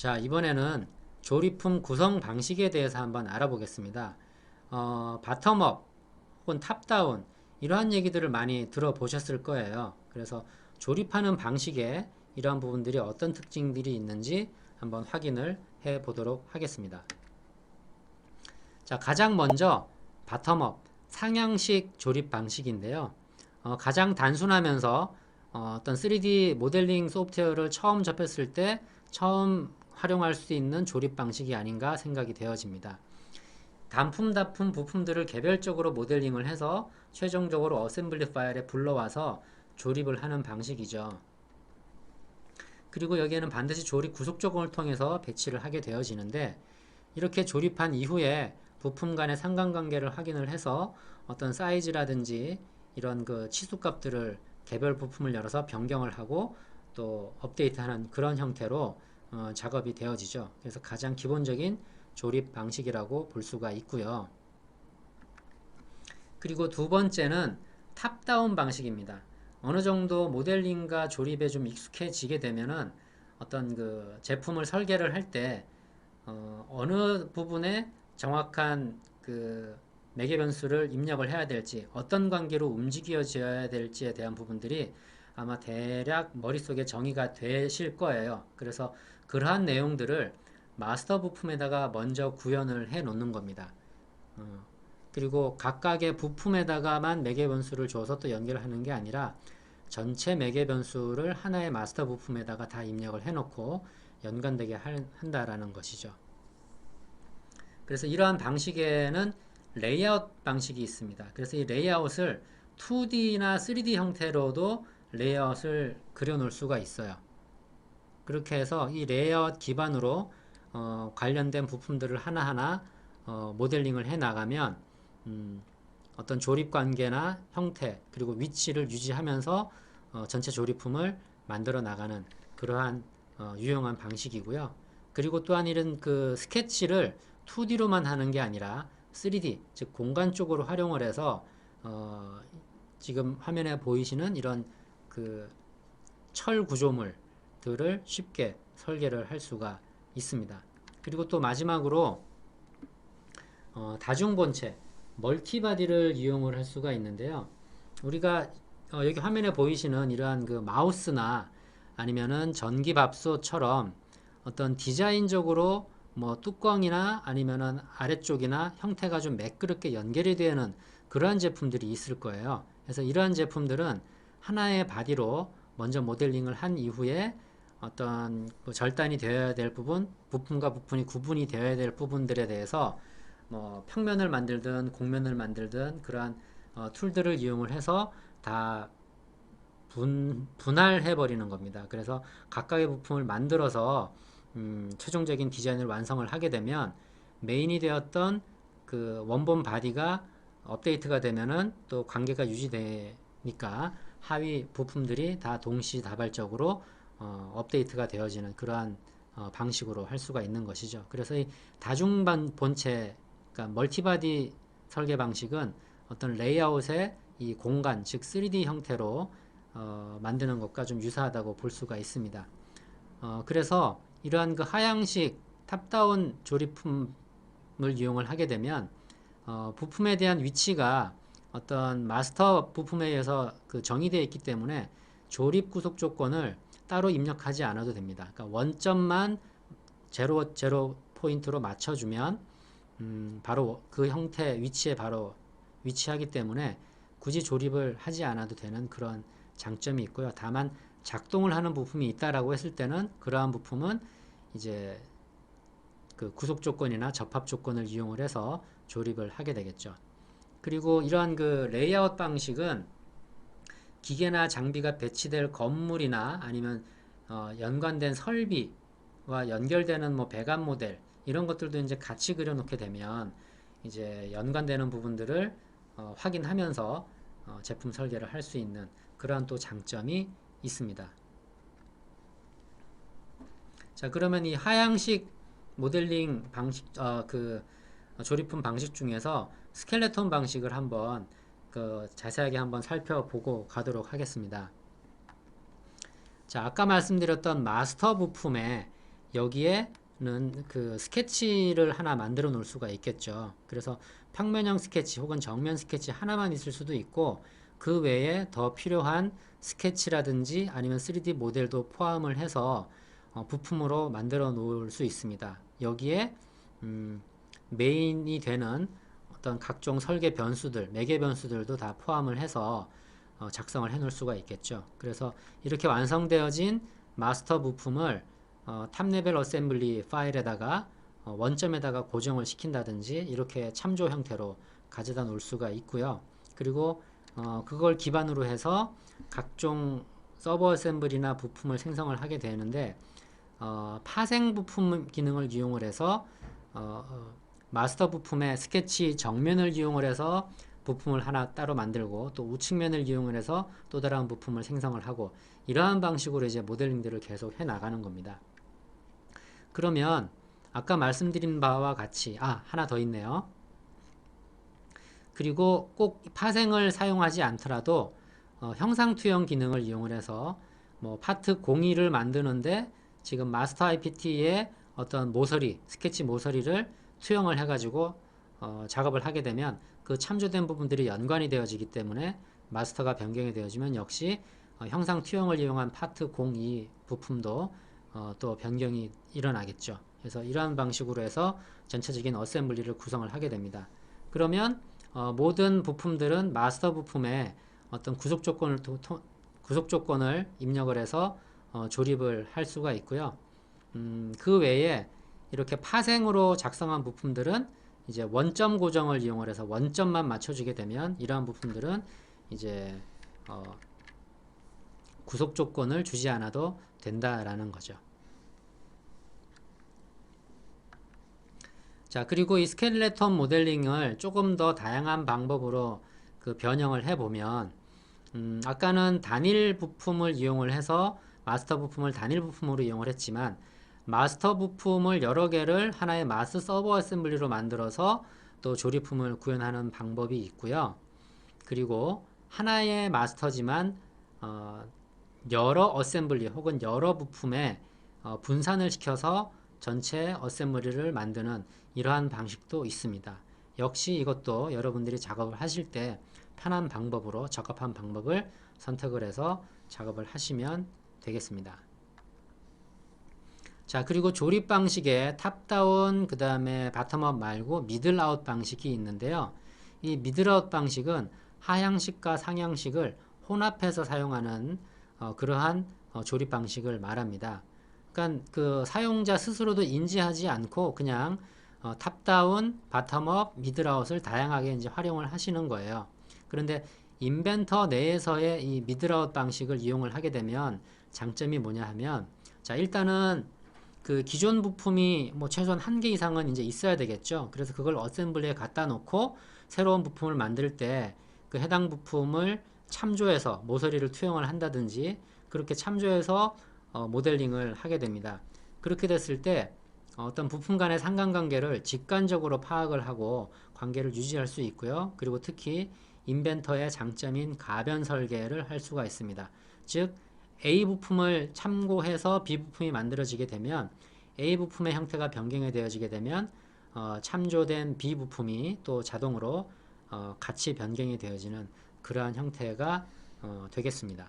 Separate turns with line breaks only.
자 이번에는 조립품 구성 방식에 대해서 한번 알아보겠습니다. 어, 바텀업 혹은 탑다운 이러한 얘기들을 많이 들어보셨을 거예요. 그래서 조립하는 방식에 이러한 부분들이 어떤 특징들이 있는지 한번 확인을 해 보도록 하겠습니다. 자 가장 먼저 바텀업 상향식 조립 방식인데요. 어, 가장 단순하면서 어, 떤 3D 모델링 소프트웨어를 처음 접했을 때 처음 활용할 수 있는 조립 방식이 아닌가 생각이 되어집니다. 단품 단품 부품들을 개별적으로 모델링을 해서 최종적으로 어셈블리 파일에 불러와서 조립을 하는 방식이죠. 그리고 여기에는 반드시 조립 구속 조건을 통해서 배치를 하게 되어지는데 이렇게 조립한 이후에 부품 간의 상관관계를 확인을 해서 어떤 사이즈라든지 이런 그 치수값들을 개별 부품을 열어서 변경을 하고 또 업데이트하는 그런 형태로 어, 작업이 되어지죠. 그래서 가장 기본적인 조립 방식이라고 볼 수가 있고요. 그리고 두 번째는 탑다운 방식입니다. 어느 정도 모델링과 조립에 좀 익숙해지게 되면은 어떤 그 제품을 설계를 할때 어, 느 부분에 정확한 그 매개 변수를 입력을 해야 될지 어떤 관계로 움직여져야 될지에 대한 부분들이 아마 대략 머릿속에 정의가 되실 거예요. 그래서 그러한 내용들을 마스터 부품에다가 먼저 구현을 해 놓는 겁니다. 어, 그리고 각각의 부품에다가만 매개 변수를 줘서 또 연결하는 게 아니라 전체 매개 변수를 하나의 마스터 부품에다가 다 입력을 해 놓고 연관되게 한다라는 것이죠. 그래서 이러한 방식에는 레이아웃 방식이 있습니다. 그래서 이 레이아웃을 2D나 3D 형태로도 레이아웃을 그려 놓을 수가 있어요. 그렇게 해서 이 레이아웃 기반으로 어, 관련된 부품들을 하나하나 어, 모델링을 해 나가면 음, 어떤 조립 관계나 형태 그리고 위치를 유지하면서 어, 전체 조립품을 만들어 나가는 그러한 어, 유용한 방식이고요. 그리고 또한 이런 그 스케치를 2D로만 하는 게 아니라 3D 즉 공간 쪽으로 활용을 해서 어, 지금 화면에 보이시는 이런 그 철 구조물 들을 쉽게 설계를 할 수가 있습니다. 그리고 또 마지막으로 어, 다중본체 멀티바디를 이용을 할 수가 있는데요. 우리가 어, 여기 화면에 보이시는 이러한 그 마우스나 아니면은 전기밥솥처럼 어떤 디자인적으로 뭐 뚜껑이나 아니면은 아래쪽이나 형태가 좀 매끄럽게 연결이 되는 그러한 제품들이 있을 거예요. 그래서 이러한 제품들은 하나의 바디로 먼저 모델링을 한 이후에 어떤 그 절단이 되어야 될 부분, 부품과 부품이 구분이 되어야 될 부분들에 대해서 뭐 평면을 만들든 곡면을 만들든 그러한 어, 툴들을 이용을 해서 다 분, 분할해 버리는 겁니다. 그래서 각각의 부품을 만들어서 음, 최종적인 디자인을 완성을 하게 되면 메인이 되었던 그 원본 바디가 업데이트가 되면은 또 관계가 유지되니까 하위 부품들이 다 동시다발적으로 어, 업데이트가 되어지는 그러한 어, 방식으로 할 수가 있는 것이죠. 그래서 이 다중반 본체, 그러니까 멀티바디 설계 방식은 어떤 레이아웃의 이 공간, 즉 3D 형태로 어, 만드는 것과 좀 유사하다고 볼 수가 있습니다. 어, 그래서 이러한 그 하향식 탑다운 조립품을 이용을 하게 되면 어, 부품에 대한 위치가 어떤 마스터 부품에 의해서 그 정의되어 있기 때문에 조립 구속 조건을 따로 입력하지 않아도 됩니다. 그러니까 원점만 제로 제로 포인트로 맞춰주면 음, 바로 그 형태 위치에 바로 위치하기 때문에 굳이 조립을 하지 않아도 되는 그런 장점이 있고요. 다만 작동을 하는 부품이 있다라고 했을 때는 그러한 부품은 이제 그 구속 조건이나 접합 조건을 이용을 해서 조립을 하게 되겠죠. 그리고 이러한 그 레이아웃 방식은 기계나 장비가 배치될 건물이나 아니면 어, 연관된 설비와 연결되는 뭐 배관 모델 이런 것들도 이제 같이 그려놓게 되면 이제 연관되는 부분들을 어, 확인하면서 어, 제품 설계를 할 수 있는 그러한 또 장점이 있습니다. 자, 그러면 이 하향식 모델링 방식, 어, 그 조립품 방식 중에서 스켈레톤 방식을 한번 그 자세하게 한번 살펴보고 가도록 하겠습니다. 자, 아까 말씀드렸던 마스터 부품에 여기에 는그 스케치를 하나 만들어 놓을 수가 있겠죠. 그래서 평면형 스케치 혹은 정면 스케치 하나만 있을 수도 있고 그 외에 더 필요한 스케치라든지 아니면 3D 모델도 포함을 해서 어, 부품으로 만들어 놓을 수 있습니다. 여기에 음, 메인이 되는 어떤 각종 설계 변수들, 매개 변수들도 다 포함을 해서 어, 작성을 해 놓을 수가 있겠죠. 그래서 이렇게 완성되어진 마스터 부품을 어, 탑레벨 어셈블리 파일에다가 어, 원점에다가 고정을 시킨다든지 이렇게 참조 형태로 가져다 놓을 수가 있고요. 그리고 어, 그걸 기반으로 해서 각종 서버 어셈블이나 부품을 생성을 하게 되는데 어, 파생 부품 기능을 이용을 해서 어, 어, 마스터 부품의 스케치 정면을 이용을 해서 부품을 하나 따로 만들고 또 우측면을 이용을 해서 또 다른 부품을 생성을 하고 이러한 방식으로 이제 모델링들을 계속 해 나가는 겁니다. 그러면 아까 말씀드린 바와 같이 아 하나 더 있네요. 그리고 꼭 파생을 사용하지 않더라도 어, 형상투영 기능을 이용을 해서 뭐 파트 02를 만드는데 지금 마스터 IPT의 어떤 모서리, 스케치 모서리를 투영을 해가지고 어, 작업을 하게 되면 그 참조된 부분들이 연관이 되어지기 때문에 마스터가 변경이 되어지면 역시 어, 형상 투영을 이용한 파트 02 부품도 어, 또 변경이 일어나겠죠. 그래서 이러한 방식으로 해서 전체적인 어셈블리를 구성을 하게 됩니다. 그러면 어, 모든 부품들은 마스터 부품에 어떤 구속 조건을 도, 토, 구속 조건을 입력을 해서 어, 조립을 할 수가 있고요. 음, 그 외에 이렇게 파생으로 작성한 부품들은 이제 원점 고정을 이용을 해서 원점만 맞춰주게 되면 이러한 부품들은 이제 어, 구속 조건을 주지 않아도 된다라는 거죠. 자, 그리고 이 스켈레톤 모델링을 조금 더 다양한 방법으로 그 변형을 해보면, 음, 아까는 단일 부품을 이용을 해서 마스터 부품을 단일 부품으로 이용을 했지만, 마스터 부품을 여러 개를 하나의 마스 서버 어셈블리로 만들어서 또 조립품을 구현하는 방법이 있고요. 그리고 하나의 마스터지만, 어, 여러 어셈블리 혹은 여러 부품에 어, 분산을 시켜서 전체 어셈블리를 만드는 이러한 방식도 있습니다. 역시 이것도 여러분들이 작업을 하실 때 편한 방법으로 적합한 방법을 선택을 해서 작업을 하시면 되겠습니다. 자 그리고 조립 방식에 탑다운 그 다음에 바텀업 말고 미들아웃 방식이 있는데요. 이 미들아웃 방식은 하향식과 상향식을 혼합해서 사용하는 어, 그러한 어, 조립 방식을 말합니다. 그러니까 그 사용자 스스로도 인지하지 않고 그냥 어, 탑다운, 바텀업, 미드라웃을 다양하게 이제 활용을 하시는 거예요. 그런데 인벤터 내에서의 이 미드라웃 방식을 이용을 하게 되면 장점이 뭐냐 하면 자 일단은 그 기존 부품이 뭐 최소한 한 개 이상은 이제 있어야 되겠죠. 그래서 그걸 어셈블리에 갖다 놓고 새로운 부품을 만들 때 그 해당 부품을 참조해서 모서리를 투영을 한다든지 그렇게 참조해서 어, 모델링을 하게 됩니다. 그렇게 됐을 때 어떤 부품 간의 상관관계를 직관적으로 파악을 하고 관계를 유지할 수 있고요. 그리고 특히 인벤터의 장점인 가변 설계를 할 수가 있습니다. 즉 A 부품을 참고해서 B 부품이 만들어지게 되면 A 부품의 형태가 변경이 되어지게 되면 어, 참조된 B 부품이 또 자동으로 어, 같이 변경이 되어지는 그러한 형태가 어, 되겠습니다.